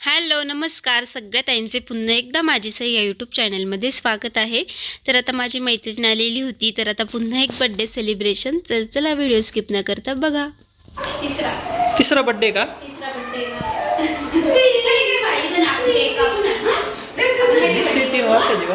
Hello नमस्कार सगळ्या ताईंचे पुन्हा एकदा माझी सही या यूट्यूब चॅनलमध्ये स्वागत आहे तर आता माझी मैत्रीण आलेली होती तर आता पुन्हा एक बड्डे सेलिब्रेशन तर चला व्हिडिओ स्किप न करता बघा तिसरा तिसरा बड्डे का तिसरा बर्थडे तिसरी तीन वर्षाची का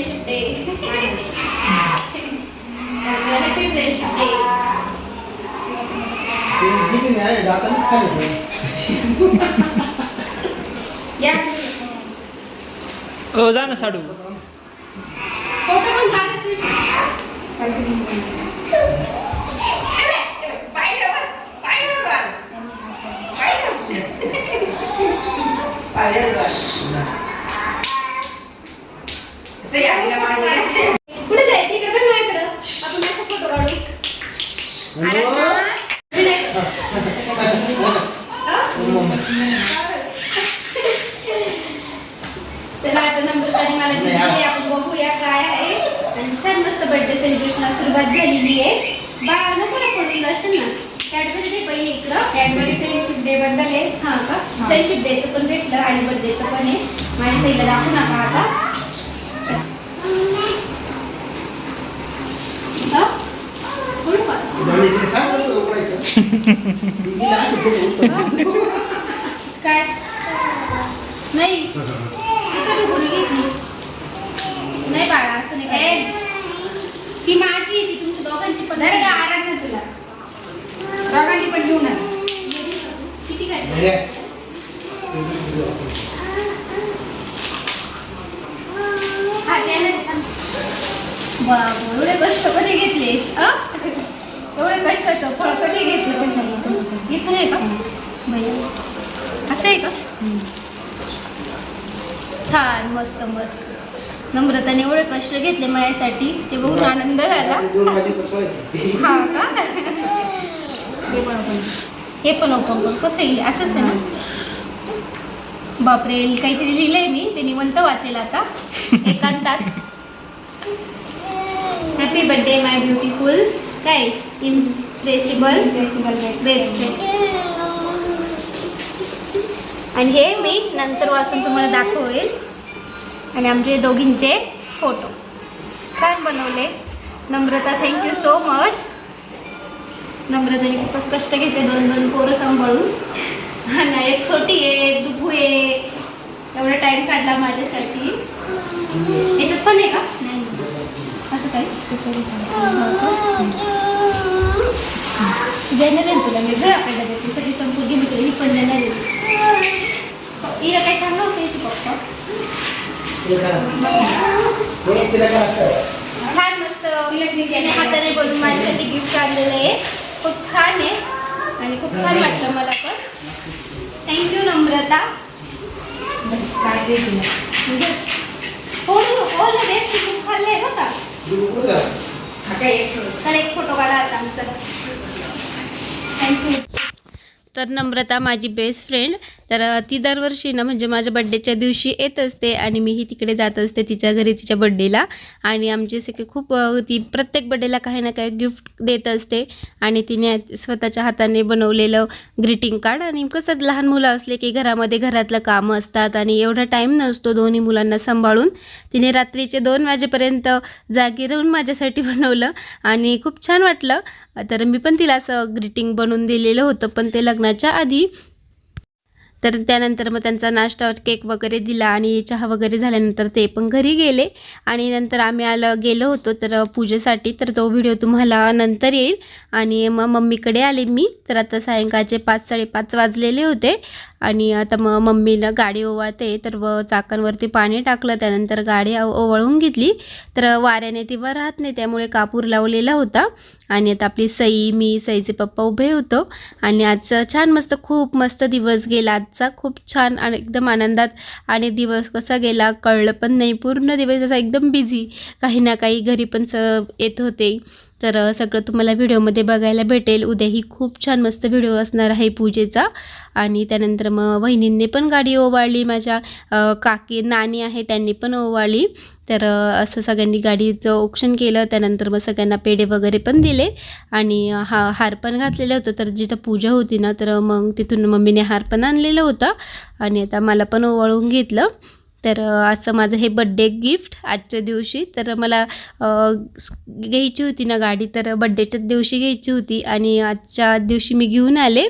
friendship day happy friendship day pencil नाही दातानेच खाली. या हो जा ना साडू फोटो पण काढा स्वीट कुठे जायची इकडे बघ माझ्याकडं आपण असा फोटो काढू चला आता नम्रताने मला दिली आपण बघूया काय आहे आणि छान मस्त बर्थडे सेलिब्रेशनला सुरुवात झालेली आहे बाळा नको ना पडून जाशील ना कॅडबरी दे पहिले इकडं कॅडबरी फ्रेंडशिप डे बद्दल आहे हा का फ्रेंडशिप डेचं पण भेटलं आणि बर्थडेचं पण आहे माझ्या सईला दाखवू नका आता हा? काय नाही नाही बाळा असं नाही काय ती माझी ती तुमच्या दोघांची पण नाही का आराम तुला दोघांची पण घेऊन आण. किती काय अरे, हा द्यायला दे, थांब. बाबा, एवढे कष्ट कधी घेतले? एवढे कष्टाचं फळ कधी घेतलं इथून आहे का? असं आहे का? छान मस्त मस्त. नम्रताने एवढे कष्ट घेतले माझ्यासाठी. ते बघून आनंद झाला. हा का? हे पण ओपन कसं येईल असंच आहे ना? बापरे काहीतरी लिहिलंय मी. ते निवंत वाचेल आता. एकांतात. हॅपी बर्थडे माय ब्युटिफुल काय इम्प्रेसिबल बेस्ट आणि हे मी नंतर वाचून तुम्हाला दाखवेल. आणि आमचे दोघींचे फोटो छान बनवले. Namrata thank you so much नम्रताने खूपच कष्ट घेते दोन दोन पोरं सांभाळून. आणि एक छोटी आहे एक आहे. एवढा टाईम काढला माझ्यासाठी. याच्यात पण आहे का? असं काही देणार आहे. तुला? मी घर आपल्याला देते. सगळी संपूर्ण घेऊन ही पण देणार आहे. हिला काही सांगलं होतं याची पप्पा. छान मस्त त्याने हाताने बनवून माझ्यासाठी गिफ्ट आणलेलं आहे. खूप छान आहे. आणि खूप छान वाटलं मला पण. Thank you Namrata. काय दे तुला? हो हो खाल्लंय बघा एक फोटो काढा आता आमचा. थँक्यू तर नम्रता माझी बेस्ट फ्रेंड तर ती दरवर्षी ना म्हणजे माझ्या बड्डेच्या दिवशी येत असते आणि मीही तिकडे जात असते तिच्या घरी तिच्या बड्डेला आणि आमचे सगळे खूप ती प्रत्येक बड्डेला काही ना काही गिफ्ट देत असते. आणि तिने स्वतःच्या हाताने बनवलेलं ग्रीटिंग कार्ड आणि कसं लहान मुलं असले की घरामध्ये घरातलं कामं असतात आणि एवढा टाईम नसतो दोन्ही मुलांना सांभाळून. तिने रात्रीचे दोन वाजेपर्यंत जागी राहून माझ्यासाठी बनवलं आणि खूप छान वाटलं. तर मी पण तिला असं ग्रीटिंग बनवून दिलेलं होतं पण ते जेवणाच्या आधी. तर त्यानंतर मग त्यांचा नाश्ता केक वगैरे दिला आणि चहा वगैरे झाल्यानंतर ते पण घरी गेले. आणि नंतर आम्ही आलं गेलो होतो. तर पूजेसाठी तर तो व्हिडिओ तुम्हाला नंतर येईल. आणि मग मम्मीकडे आले मी. तर आता सायंकाळचे पाच साडेपाच वाजलेले होते. आणि आता मग मम्मीला गाडी ओवाळते तर व चाकांवरती पाणी टाकलं त्यानंतर गाडी ओवाळून घेतली. तर वाऱ्याने ती वर राहत नाही त्यामुळे कापूर लावलेला होता. आणि आता आपली सई मी सईचे पप्पा उभे होतो. आणि आजचा छान मस्त खूप मस्त दिवस गेला. आजचा खूप छान आणि एकदम आनंदात आणि दिवस कसा गेला कळलं पण नाही. पूर्ण दिवस असा एकदम बिझी काही ना काही घरी पण स येत होते. तर सगळं तुम्हाला व्हिडिओमध्ये बघायला भेटेल. उद्याही खूप छान मस्त व्हिडिओ असणार आहे पूजेचा. आणि त्यानंतर मग वहिनींनी पण गाडी ओवाळली माझ्या काकी नानी आहे त्यांनी पण ओवाळली. तर असं सगळ्यांनी गाडीचं औक्षण केलं. त्यानंतर मग सगळ्यांना पेढे वगैरे पण दिले. आणि हा हार पण घातलेलं होतं. तर जिथं पूजा होती ना तर मग तिथून मम्मीने हार पण आणलेलं होतं. आणि आता मला पण ओवाळून घेतलं. तर असं माझं हे बड्डे गिफ्ट आजच्या दिवशी. तर मला घ्यायची होती ना गाडी तर बड्डेच्याच दिवशी घ्यायची होती आणि आजच्या दिवशी मी घेऊन आले.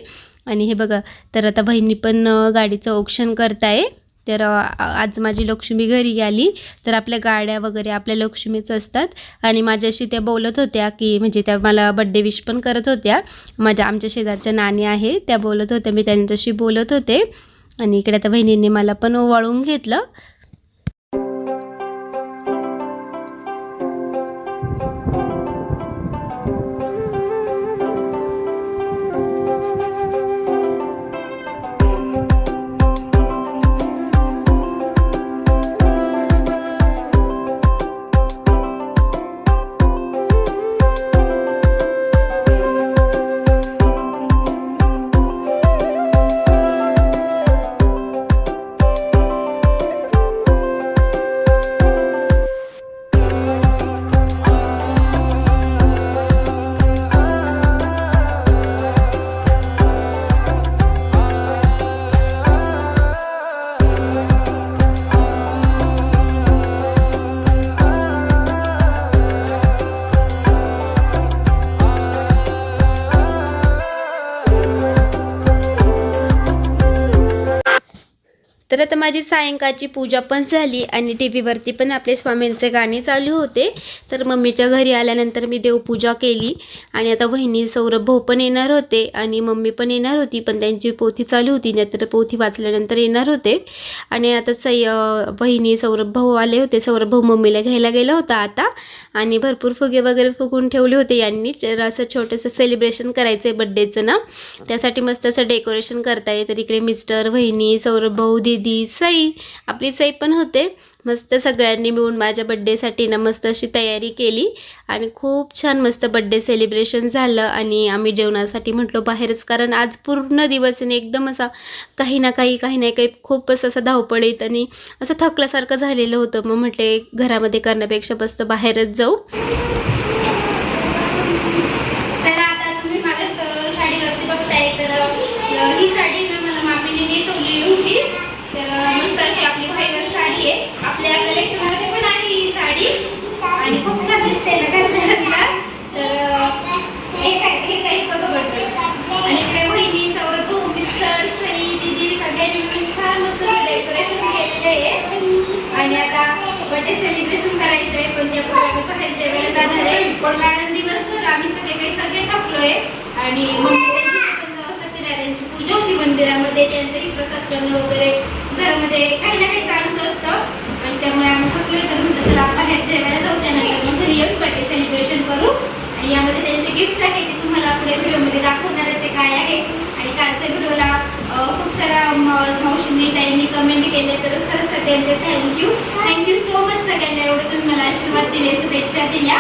आणि हे बघा तर आता बहिणी पण गाडीचं गाडीचं औक्षण करताय. तर आज माझी लक्ष्मी घरी आली. तर आपल्या गाड्या वगैरे आपल्या लक्ष्मीच असतात. आणि माझ्याशी त्या बोलत होत्या की म्हणजे त्या मला बड्डे विश पण करत होत्या. माझ्या आमच्या शेजारच्या नाणी आहे त्या बोलत होत्या. मी त्यांच्याशी बोलत होते. आणि इकडे आता बहिणींनी मला पण ओवाळून घेतलं. तर आता माझी सायंकाळची पूजा पण झाली आणि टी व्हीवरती पण आपले स्वामींचे गाणे चालू होते. तर मम्मीच्या घरी आल्यानंतर मी देवपूजा केली आणि आता वहिनी सौरभ भाऊ पण येणार होते आणि मम्मी पण येणार होती पण त्यांची पोथी चालू होती नाहीतर पोथी वाचल्यानंतर येणार होते. आणि आता सय बहिणी वहिनी सौरभ भाऊ आले होते. सौरभ भाऊ मम्मीला घ्यायला गेला होता आता आणि भरपूर फुगे वगैरे फुगून ठेवले होते यांनी. असं छोटंसं सेलिब्रेशन करायचं आहे बड्डेचं ना. त्यासाठी मस्त असं डेकोरेशन करताय तर इकडे मिस्टर वहिनी सौरभ भाऊ दीदी सई आपली सई पण होते. मस्त सगळ्यांनी मिळून माझ्या बड्डेसाठी ना मस्त अशी तयारी केली. आणि खूप छान मस्त बड्डे सेलिब्रेशन झालं आणि आम्ही जेवणासाठी म्हटलो बाहेरच. कारण आज पूर्ण दिवस आणि एकदम असा काही ना काही काही ना काही खूपच असं धावपळीत आणि असं थकल्यासारखं झालेलं होतं. मग म्हटले घरामध्ये करण्यापेक्षा मस्त बाहेरच जाऊ. ही साडी ना मला मामीने नेसवलेली होती. तर मस्त अशी आपली फायनल साडी आहे. आपल्या कलेक्शनमध्ये पण आहे ही साडी. आणि खूप छान दिसते ना घातल्यानंतर तर हे काय हे काही बघा आणि इकडे बहिणी सौरभ मिस्टर सई दिदी सगळ्यांनी मिळून छान मस्त डेकोरेशन केलेलं आहे. आणि आता बर्थडे सेलिब्रेशन करायचं आहे पण ते बाहेरच्या वेळेला जाणार आहे. कारण दिवसभर आम्ही सगळे काही सगळे थकलोय. आणि मग त्यांची सत्यनारायणची पूजा होती मंदिरामध्ये. त्यांचंही प्रसाद करणं वगैरे घरामध्ये काही ना काही चालूच असतं. आणि त्यामुळे आम्ही थकलो तर म्हटलं चला बाहेर जेवायला जाऊ त्यानंतर मग घरी येऊन बर्थडे सेलिब्रेशन करू. आणि यामध्ये त्यांचे गिफ्ट आहे ते तुम्हाला पुढे व्हिडिओमध्ये दाखवणारच आहे काय आहे. आणि कालच्या व्हिडिओला खूप साऱ्या मावशींनी ताईंनी कमेंट केले तर खरंच तर त्यांचे थँक्यू थँक्यू सो मच सगळ्यांना. एवढं तुम्ही मला आशीर्वाद दिले शुभेच्छा दिल्या.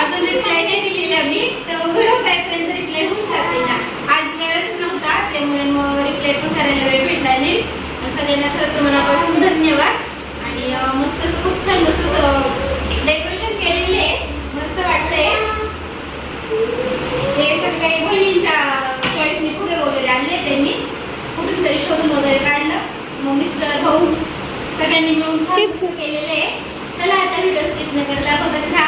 अजून रिप्लाय नाही दिलेला मी तर व्हिडिओ जाईपर्यंत रिप्लाय होऊन जाते ना आज वेळच नव्हता त्यामुळे मग रिप्लाय पण करायला वेळ भेटला नाही. सगळ्यांना खरंच मनापासून धन्यवाद. आणि मस्त असं खूप छान मस्त डेकोरेशन केलेले आहे. मस्त वाटतंय. हे सगळे बहिणींच्या चॉईसने फुगे वगैरे आणले त्यांनी. कुठून तरी शोधून वगैरे काढलं. मग मिस्टर भाऊ सगळ्यांनी मिळून छान मस्त केलेले आहे. चला आता व्हिडिओ स्किप न करता बघत राहा.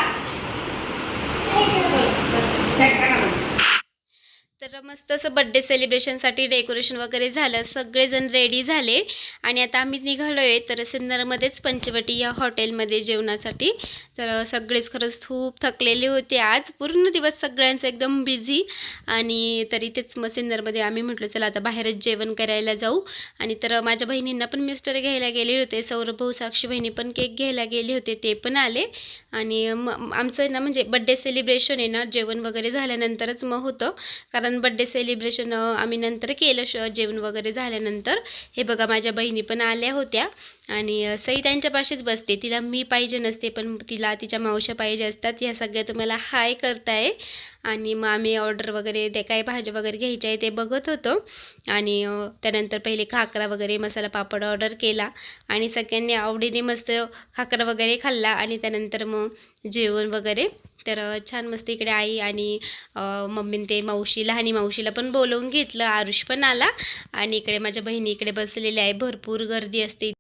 तर मस्त असं बड्डे सेलिब्रेशनसाठी डेकोरेशन वगैरे झालं. सगळेजण रेडी झाले. आणि आता आम्ही निघालो आहे तर सिन्नरमध्येच पंचवटी या हॉटेलमध्ये जेवणासाठी. तर सगळेच खरंच खूप थकलेले होते आज. पूर्ण दिवस सगळ्यांचं एकदम बिझी आणि तरी तेच मग सिन्नरमध्ये आम्ही म्हटलं चला आता बाहेरच जेवण करायला जाऊ. आणि तर माझ्या बहिणींना पण मिस्टर घ्यायला गेले होते. सौरभ भाऊ साक्षी बहिणी पण केक घ्यायला गेले होते. ते पण आले. आणि म आमचं ना म्हणजे बड्डे सेलिब्रेशन आहे ना जेवण वगैरे झाल्यानंतरच मग होतं. कारण बड्डे सेलिब्रेशन आम्ही नंतर केलं. श जेवण वगैरे झाल्यानंतर. हे बघा माझ्या बहिणी पण आल्या होत्या. आणि सई त्यांच्यापाशीच बसते. तिला मी पाहिजे नसते पण तिला तिच्या मावश्या पाहिजे असतात. ह्या सगळ्या तुम्हाला हाय करताय. आणि मग आम्ही ऑर्डर वगैरे ते काय भाज्या वगैरे घ्यायच्या आहे ते बघत होतो. आणि त्यानंतर पहिले खाकरा वगैरे मसाला पापड ऑर्डर केला. आणि सगळ्यांनी आवडीने मस्त खाकरा वगैरे खाल्ला. आणि त्यानंतर मग जेवण वगैरे. तर छान मस्त इकडे आई आणि मम्मीने ते मावशी लहानी मावशीला पण बोलवून घेतलं. आरुष पण आला. आणि इकडे माझ्या बहिणी इकडे बसलेल्या आहे. भरपूर गर्दी असते.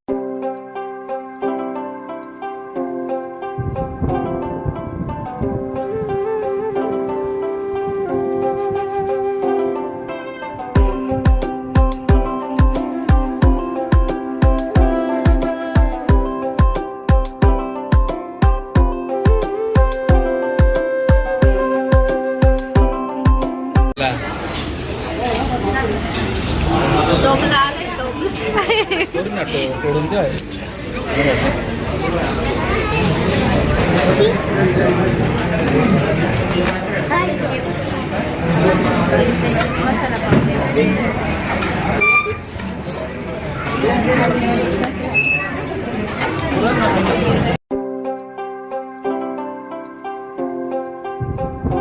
तर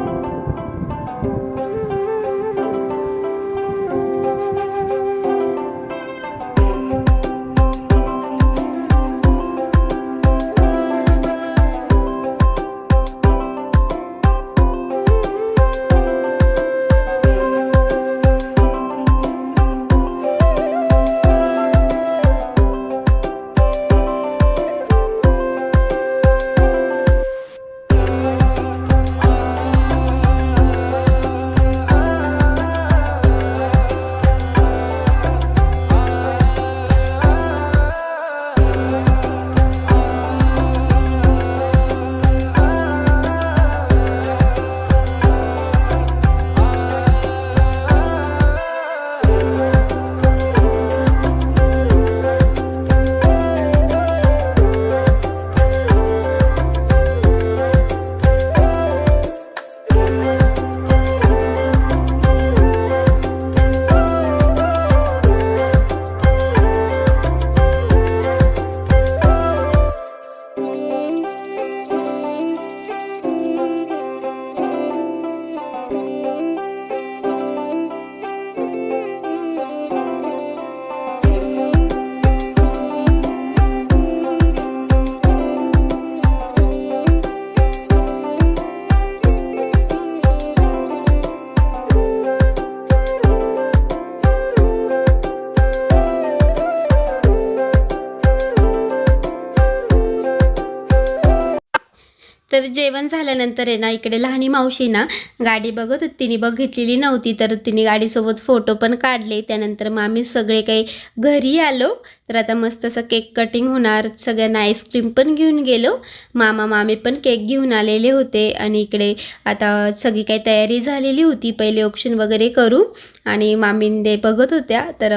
जेवण झाल्यानंतर आहे ना इकडे लहानी मावशी ना गाडी बघत होती. तिने बघितलेली नव्हती तर तिने गाडीसोबत फोटो पण काढले. त्यानंतर मग आम्ही सगळे काही घरी आलो. तर आता मस्त असं केक कटिंग होणार. सगळ्यांना आईस्क्रीम पण घेऊन गेलो. मामा मामी पण केक घेऊन आलेले होते. आणि इकडे आता सगळी काही तयारी झालेली होती. पहिले ऑप्शन वगैरे करू. आणि मामींदे बघत होत्या. तर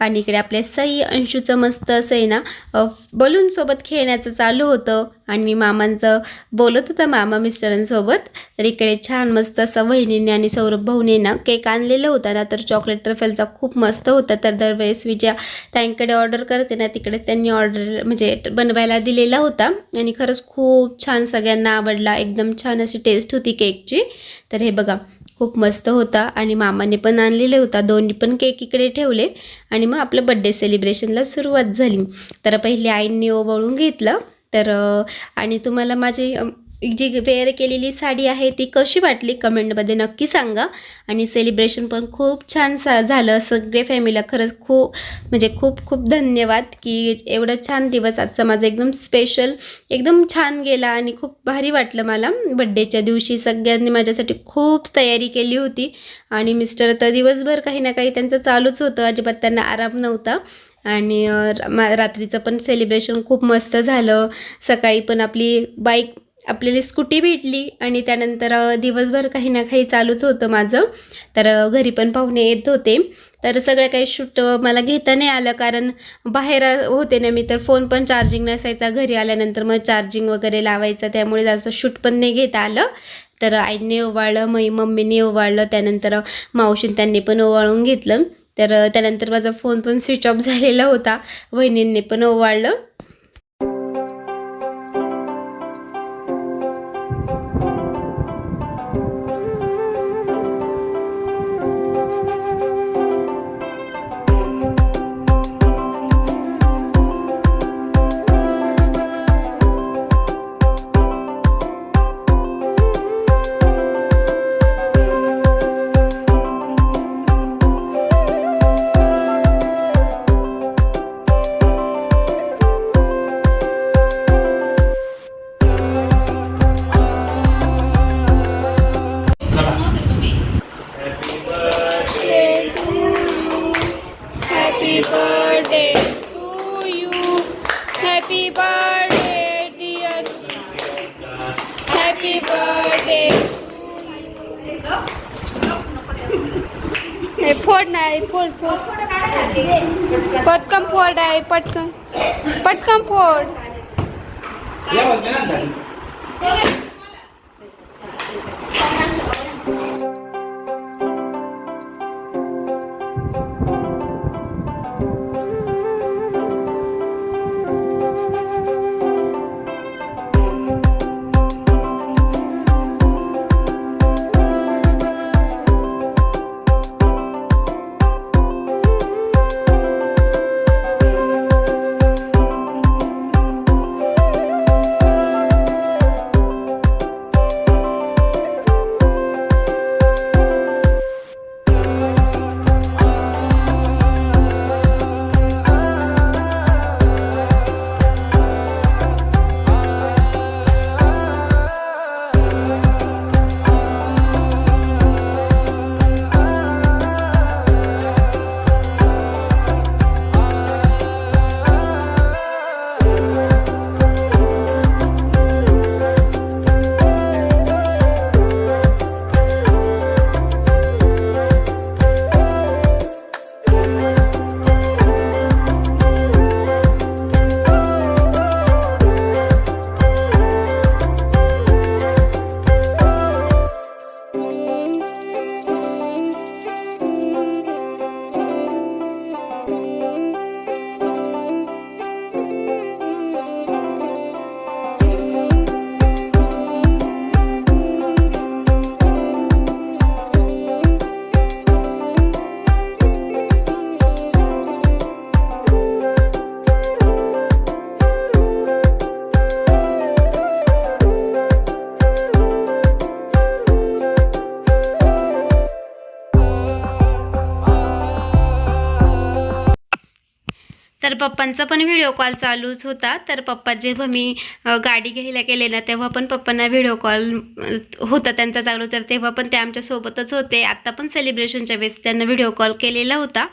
आणि इकडे आपल्या सई अंशूचं मस्त असं आहे ना बलूनसोबत खेळण्याचं चालू होतं. आणि मामांचं बोलत होता मामा मिस्टरांसोबत. तर इकडे छान मस्त असं वहिनीने आणि सौरभ भाऊने ना केक आणलेला होता ना तर चॉकलेट ट्रफेलचा खूप मस्त होता. तर दरवेळेस विजया त्यांकडे ऑर्डर ऑर्डर करते ना तिकडे त्यांनी ऑर्डर म्हणजे बनवायला दिलेला होता. आणि खरंच खूप छान सगळ्यांना आवडला. एकदम छान अशी टेस्ट होती केकची तर हे बघा खूप मस्त होता. आणि मामाने पण आणलेले होता. दोन्ही पण केक इकडे ठेवले. आणि मग आपलं बड्डे सेलिब्रेशनला सुरुवात झाली. तर पहिले आईंनी ओवळून घेतलं. तर आणि तुम्हाला माझे जी वेअर केलेली साडी आहे ती कशी वाटली कमेंटमध्ये नक्की सांगा. आणि सेलिब्रेशन पण खूप छान सा झालं. सगळे फॅमिलीला खरंच खूप म्हणजे खूप खूप धन्यवाद की एवढं छान दिवस आजचा माझा एकदम स्पेशल एकदम छान गेला आणि खूप भारी वाटलं मला. बड्डेच्या दिवशी सगळ्यांनी माझ्यासाठी खूप तयारी केली होती. आणि मिस्टर तर दिवसभर काही ना काही त्यांचं चालूच होतं. अजिबात त्यांना आराम नव्हता. आणि मा- रात्रीचं पण सेलिब्रेशन खूप मस्त झालं. सकाळी पण आपली बाईक आपल्याला स्कूटी भेटली आणि त्यानंतर दिवसभर काही ना काही चालूच होतं माझं. तर घरी पण पाहुणे येत होते. तर सगळं काही शूट मला घेता नाही आलं कारण बाहेर होते ना मी तर फोन पण चार्जिंग नसायचा. घरी आल्यानंतर मग चार्जिंग वगैरे लावायचं त्यामुळे जास्त शूट पण नाही घेता आलं. तर आईने ओवाळलं मग मम्मीने ओवाळलं त्यानंतर मावशीन त्यांनी पण ओवाळून घेतलं. तर त्यानंतर माझा फोन पण स्विच ऑफ झालेला होता. वहिनींनी पण ओवाळलं. पप्पांचा पण व्हिडिओ कॉल चालूच होता. तर पप्पा जेव्हा मी गाडी घ्यायला गेले ना तेव्हा पण पप्पांना व्हिडिओ कॉल होता त्यांचा चालू. तर तेव्हा पण ते आमच्यासोबतच होते. आत्ता पण सेलिब्रेशनच्या वेळेस त्यांना व्हिडिओ कॉल केलेला होता.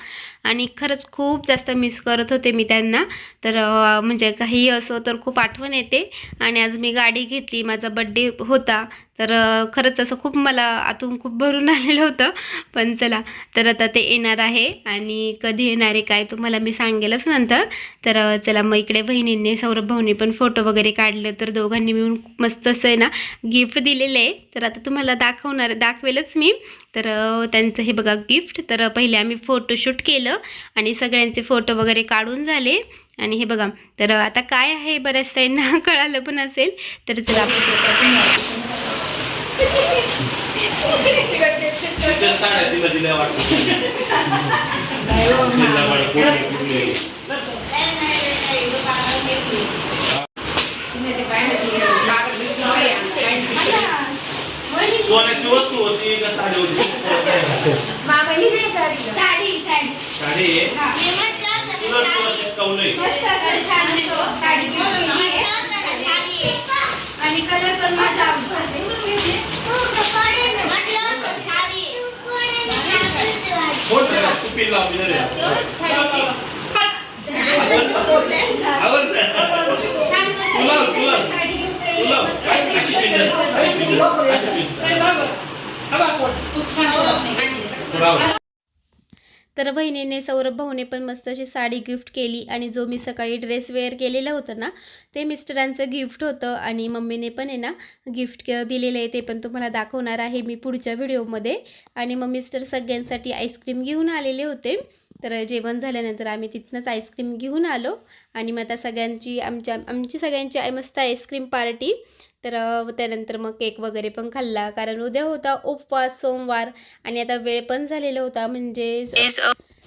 आणि खरंच खूप जास्त मिस करत होते मी त्यांना. तर म्हणजे काही असो तर खूप आठवण येते. आणि आज मी गाडी घेतली माझा बड्डे होता. तर खरंच असं खूप मला आतून खूप भरून आलेलं होतं. पण चला तर आता ते येणार आहे. आणि कधी येणार आहे काय तुम्हाला मी सांगेलच नंतर. तर चला मग इकडे बहिणींनी सौरभ भाऊनी पण फोटो वगैरे काढले. तर दोघांनी मिळून मस्त असं आहे ना गिफ्ट दिलेलं आहे. तर आता तुम्हाला दाखवणार दाखवेलच मी. तर त्यांचं हे बघा गिफ्ट. तर पहिले आम्ही फोटोशूट केलं आणि सगळ्यांचे फोटो वगैरे काढून झाले. आणि हे बघा तर आता काय आहे बऱ्याच ताईंना कळालं पण असेल. तर चला आपण तिच्या साड्या तिला दिल्या वाटतं तिला वाटतं कोणी कुठले. सोन्याची वस्तू होती का साडी होती मामाली नाही साडी साडी साडी साडी आहे मी म्हटलं होतं तुला तुला साडी चिटकवलंय मस्त असं छान असं साडी घेऊन गेली आहे. आहे. आणि कलर पण माझा आवडता आहे. आहे. करा, तू पिन लावली रे. एवढंच साडी आहे. आवडतं? छान मस्त तुला- आहे. तुला- साडी घेऊन गेली. तुला मस्त अशी आहे. पिन द्या. अशी पिन द्या. अशी पिन द्या. तर बहिणीने सौरभ भाऊने पण मस्त अशी साडी गिफ्ट केली आणि जो मी सकाळी ड्रेस वेअर केलेला होता ना ते मिस्टरांचं गिफ्ट होतं आणि मम्मीने पण आहे ना गिफ्ट दिलेलं आहे ते पण तुम्हाला दाखवणार आहे मी पुढच्या व्हिडिओमध्ये. आणि मग मिस्टर सगळ्यांसाठी आईस्क्रीम घेऊन आलेले होते. तर जेवण झाल्यानंतर आम्ही तिथनंच आईस्क्रीम घेऊन आलो. आणि मग आता सगळ्यांची आमच्या आमची सगळ्यांची मस्त आईस्क्रीम पार्टी. तर त्यानंतर मग केक वगैरे पण खाल्ला. कारण उद्या होता उपवास सोमवार आणि आता वेळ पण झालेला होता. म्हणजे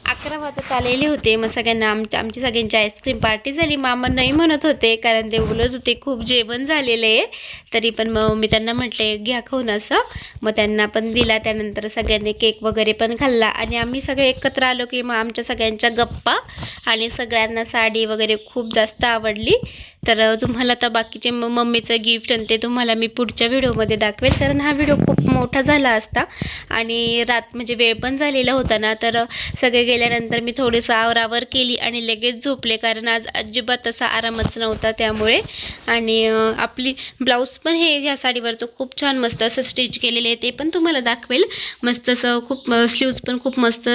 अकरा वाजत आलेले होते. मग सगळ्यांना आमच्या आमची सगळ्यांची आईस्क्रीम पार्टी झाली. मामा नाही म्हणत होते कारण ते बोलत होते. खूप जेवण झालेलं आहे. तरी पण मग मी त्यांना म्हटले घ्या खाऊन असं. मग त्यांना पण दिला. त्यानंतर सगळ्यांनी केक वगैरे पण खाल्ला. आणि आम्ही सगळे एकत्र आलो की मग आमच्या सगळ्यांच्या गप्पा आणि सगळ्यांना साडी वगैरे खूप जास्त आवडली. तर तुम्हाला तर बाकीचे म- मम्मीचं गिफ्ट आणि ते तुम्हाला मी पुढच्या व्हिडिओमध्ये दाखवेल. कारण हा व्हिडिओ खूप मोठा झाला असता. आणि रात म्हणजे वेळ पण झालेला होता ना. तर सगळे गेल्यानंतर मी थोडीसं आवरावर केली आणि लगेच झोपले. कारण आज अजिबात तसा आरामच नव्हता त्यामुळे. आणि आपली ब्लाऊज पण हे ह्या साडीवरचं खूप छान मस्त असं स्टिच केलेलं आहे. ते पण तुम्हाला दाखवेल. मस्त असं खूप स्लीव्ज पण खूप मस्त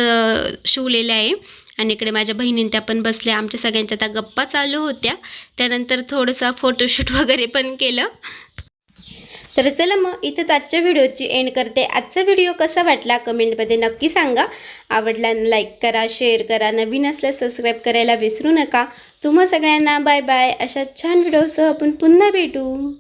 शिवलेले आहे. आणि इकडे माझ्या बहिणीं त्या पण बसल्या. आमच्या सगळ्यांच्या त्या गप्पा चालू होत्या. त्यानंतर थोडंसं फोटोशूट वगैरे पण केलं. तर चला मग इथंच आजच्या व्हिडिओची एंड करते. आजचा व्हिडिओ कसा वाटला कमेंटमध्ये नक्की सांगा. आवडला लाईक करा शेअर करा. नवीन असल्यास सबस्क्राईब करायला विसरू नका. तुम्हा सगळ्यांना बाय बाय अशा छान व्हिडिओसह आपण पुन्हा भेटू.